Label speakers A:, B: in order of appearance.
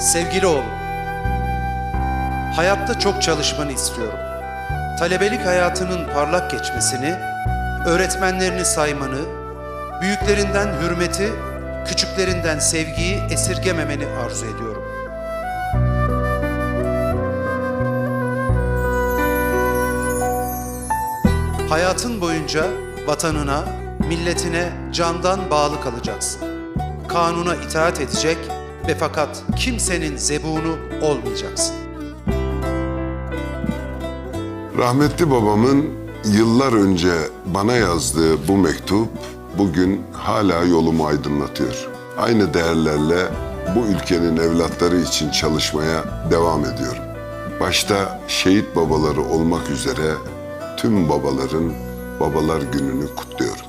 A: Sevgili oğlum, hayatta çok çalışmanı istiyorum. Talebelik hayatının parlak geçmesini, öğretmenlerini saymanı, büyüklerinden hürmeti, küçüklerinden sevgiyi esirgememeni arzu ediyorum. Hayatın boyunca vatanına, milletine candan bağlı kalacaksın. Kanuna itaat edecek ve fakat kimsenin zebunu olmayacaksın.
B: Rahmetli babamın yıllar önce bana yazdığı bu mektup bugün hala yolumu aydınlatıyor. Aynı değerlerle bu ülkenin evlatları için çalışmaya devam ediyorum. Başta şehit babaları olmak üzere tüm babaların babalar gününü kutluyorum.